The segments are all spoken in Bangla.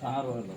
સારું હલો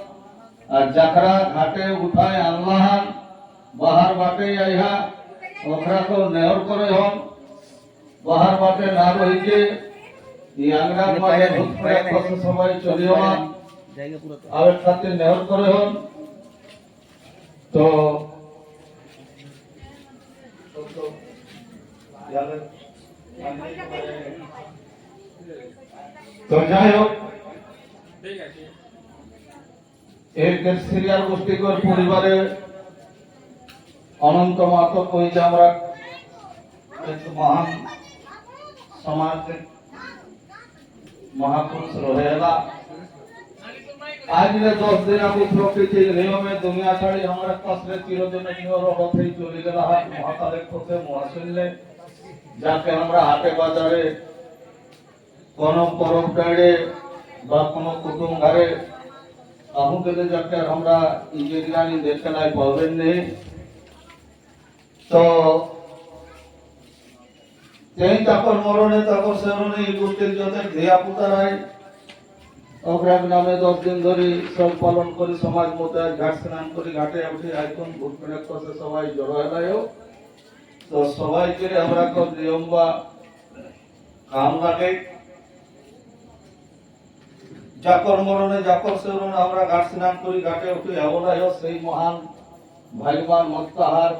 আর যাকরা ঘাটে উঠায় আল্লাহান বাহার বাটে আইহা ওগরাকেও নেহর করে হন। বাহার বাটে না রইকে ইয়াংরা মাঝে ভূত ফেরার পাশে সবাই চলে যাওয়া আবের সাথে নেহর করে হন। তো তো যাই হোক। এক সিরিয়ার গোষ্ঠীকর পরিবারে অনন্ত মাতক হইতে আমরা এক মহান সমাজের মহাপুরুষ রহেলা। আজরে দশ দিন আমি প্রকৃতির নিয়মে দুনিয়া ছাড়ি আমরা কষ্টে চিরদিন নিহরহতেই চলে গেল হাত মহাকালের পথে মহাশূন্যে। যাকে আমরা হাটে বাজারে কোনো পরব ডাড়ে বা কোনো কুটুম ঘরে যাকে আমরা ইঞ্জিনিয়ারিং দেখে নাই পাবেন নেই তো তেই তাকর মরণে সেরণে এই গোষ্ঠীর যত ধিয়া পুতারাই অগ্রাগ নামে দশ দিন ধরে সব পালন করি সমাজ মতো ঘাট স্নান করি ঘাটে উঠে আইকন ভোট প্রয়োগ করছে সবাই জড়ো এলাইও তো সবাইকে আমরা নিয়ম বা কাম লাগে। যাকর মরণে যাকর সেরণে আমরা ঘাট স্নান করি, ঘাটে উঠে আবলাইও সেই মহান ভাইমান মত্তাহার।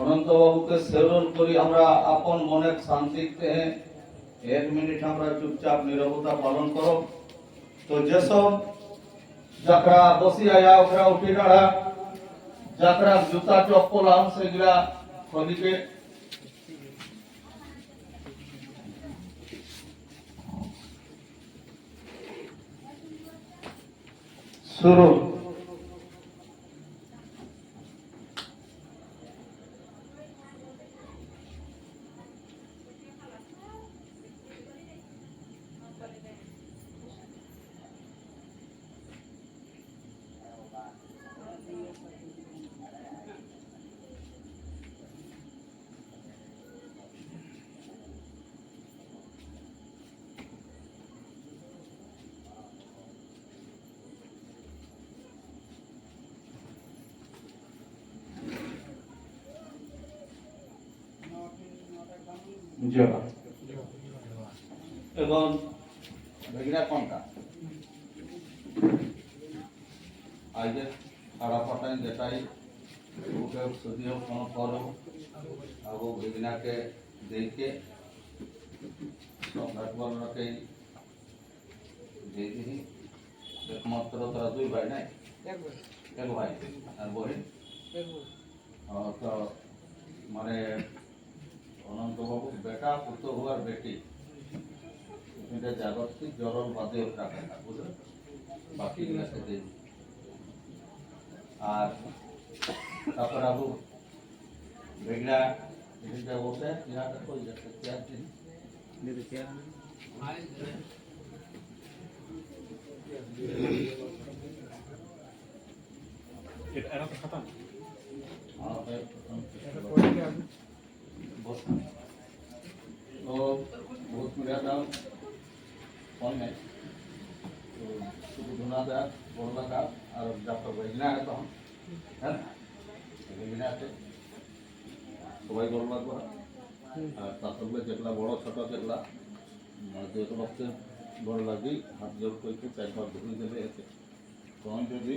অনন্ত বাবুকে সেবন করি, আমরা আপন মনের শান্তিতে। এক মিনিট আমরা চুপচাপ নিরবতা পালন করো। তো যেসব যাকরা বসি আয়া ওকরা উঠি দাঁড়া। যাকরা জুতা, চপ্পল, আম, সেগুলা খদিকে Suru. জবা এবং ভেগিনা কোনটা? আজকে সারা পাটাই যেটাই ওকে যদিও কোনো করো আবু ভেগিনাকে দেখে সম্রাটবর্ণকে দেখি একমাত্র তোরা দুই ভাই নাই? এক ভাই। আর বহিন তো মানে অনন্তবাবু বেটা পুত্র হওয়ার বেটি। এটা জাগতিক জরল বাদে টাকা বুঝলেন বাকি সাথে আর তারপর আবু বেগলা এটা বসে ইয়াটা কই যাচ্ছে চেয়ার দিন বহুত মিডিয়াটা হয় নাই তো শুধু ধুনাদা বড়দাদা আর ডাক্তার বেগনা আছে তখন হ্যাঁ বেগনা আছে সবাই গরম লাগবে আর তার সঙ্গে যেগুলা বড় ছোট যেগুলা যেগুলো হচ্ছে বড় লাগি হাত জোর করতে চারবার ধরে দিলে আছে তখন যদি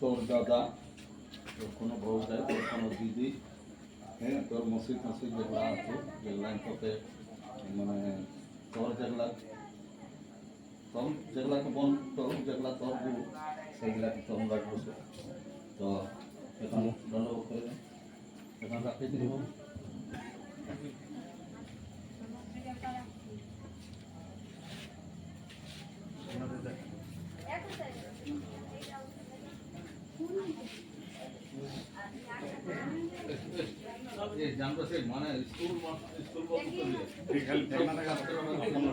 তোর দাদা কোনো বউ তোর কোনো দিদি হ্যাঁ তোর মসজিদ মসজিদ যেগুলা আছে যেগুলা তোকে মানে তোর যেগুলা তোর যেগুলাকে বন তোর যেগুলা তোর গুরু সেগুলাকে তোর রাখব তো এখন দণ্ডবোধ করে দেন এখন রাখতে দিব। এই জানতো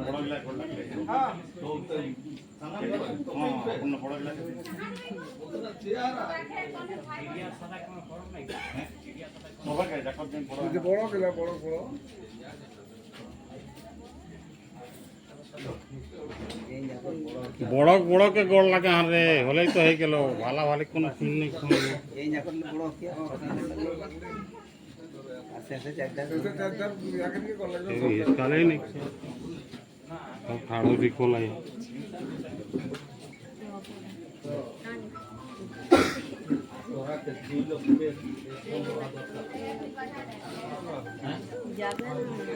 বড় গিলা করলে। তো তো সামনে তো হ্যাঁ। কোনো বড় গিলা বড় বড় গেলে বড় বড় বড় বড়কে গোড় লাগে হারে হলেই তো হয়ে গেল। ভালা ভালে কোনো ফিল নেই কোনো এই না করলে বড়